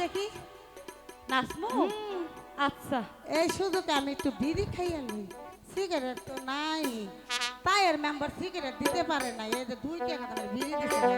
দেখি। নাচবো আচ্ছা। এই সুযোগে আমি একটু বিড়ি খাইয়া লই সিগারেট তো নাই। তাই এর মেম্বার সিগারেট দিতে পারে না এই যে দুই টাকা বিড়ি দিচ্ছে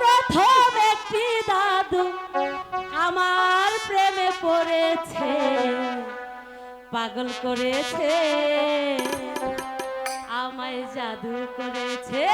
প্রথম একটি দাদু আমার প্রেমে পড়েছে পাগল করেছে আমায় জাদু করেছে।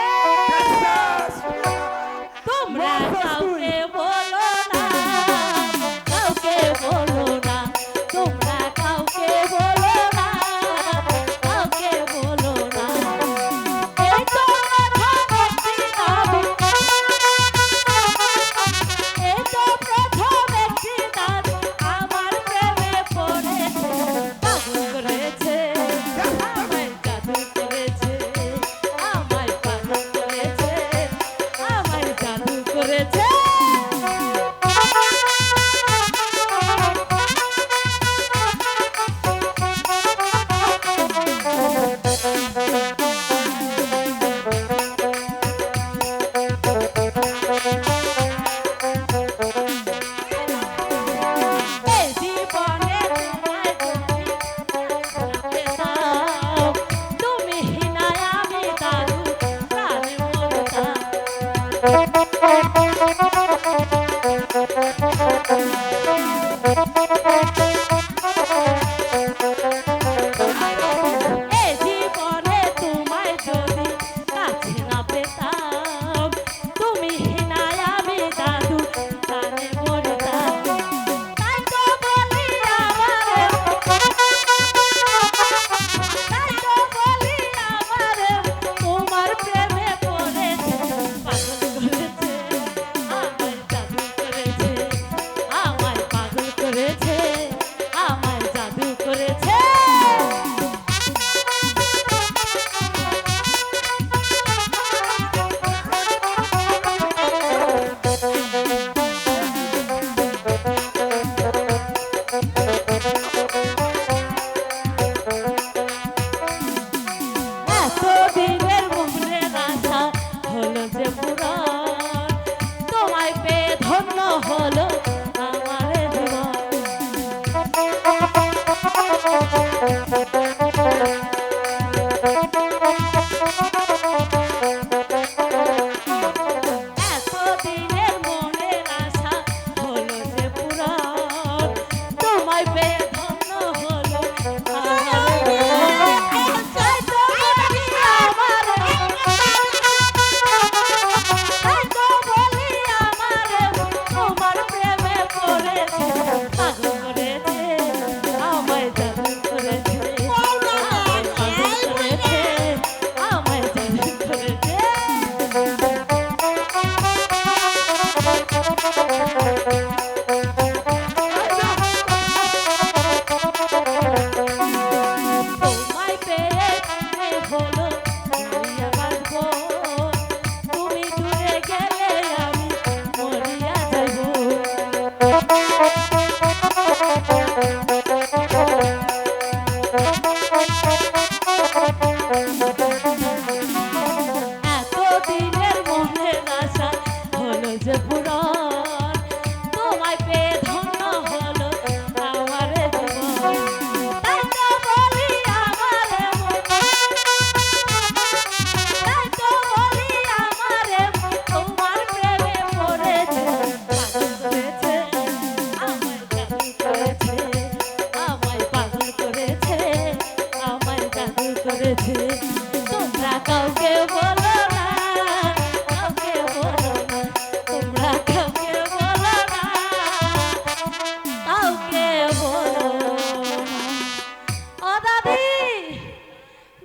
হলো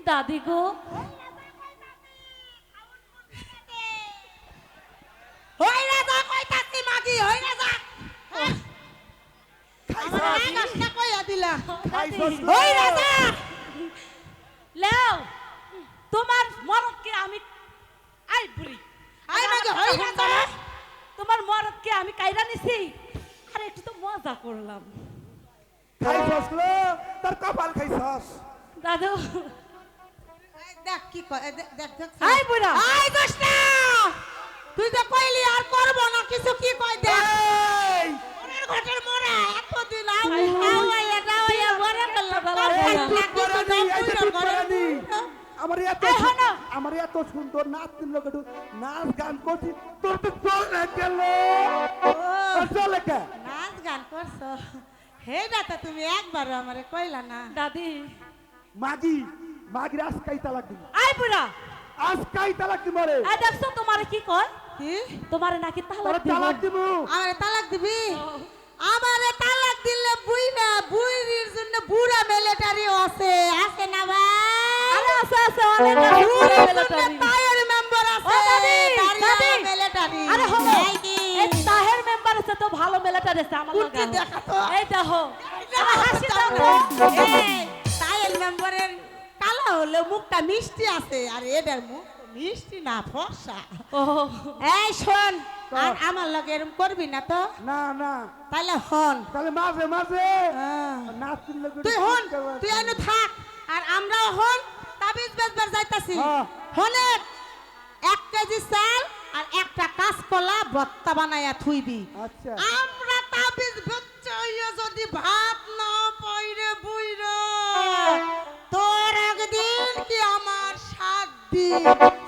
দাদি গো হই রাজা কইতাছি মাগি হই রাজা খাইছস কইয়া দিলাম খাইছস হই লেও তোমার মরদকে আমি আই বুড়ি। আই মাগি হই রাজা তোমার মরদকে আমি কাইরা নিছি? আরে একটু তো মজা করলাম। খাইছস তোর কপাল খাইছস। দাদু দেখ কি দেখ দেখ আই বুড়া। আই কৃষ্ণ! তুই তো কইলি আর করব না কিছু কি কই দেখ। মনের ঘটের মোরা এতদিন আওয়াইয়া দাওয়াইয়া বরে গেল চুপ করে নি, এই যে চুপ করে নি। আমার এত। আমার এত সুন্দর নাচ লোক একটু নাচ গান করছি তোর তো চল না গেল। চলে নাচ গান করছ? হেডা তো তুমি একবার আমারে কইলা না। দাদি মাগি। মাগির আজকাই তালাক দিবি। আই বুড়া। আজকাই তালাক দিবি মরে। আই দেখছ তোমারে কি কয়? কি? তোমারে নাকি তালাক দিব। তালাক দিব। আমারে তালাক দিবি? আমারে তালাক দিলে বুই না বুইরির জন্য বুড়া মিলিটারি আছে। আছে না ভাই? আরে আছে আছে অনেক বুড়ির জন্য military। তায়ের মেম্বার আছে। ও দাদি, দাদি। মিলিটারি আরে হলো। এই তাহের মেম্বার আছে তো ভালো মেলাটার আছে আমার লগে। দেখা তো? এই দেখো। হাসি দাও তো। এই। তায়ের মেম্বারের হলে মুখটা মিষ্টি আছে। আর এটার মুখ মিষ্টি না ফর্সা। ও। এই শোন আর আমার লগে এরকম করবি না তো? না না। তাহলে হন। তাহলে মাঝে মাঝে। হ্যাঁ। তুই হন তুই এনে থাক আর আমরাও হন তাবিজ বেচবার যাইতাছি। হ্যাঁ। হনে এক কেজি চাল আর একটা কাঁচকলা ভত্তা বানাইয়া থুইবি। আচ্ছা। আমরা তাবিজ যদি ভাত Thank you.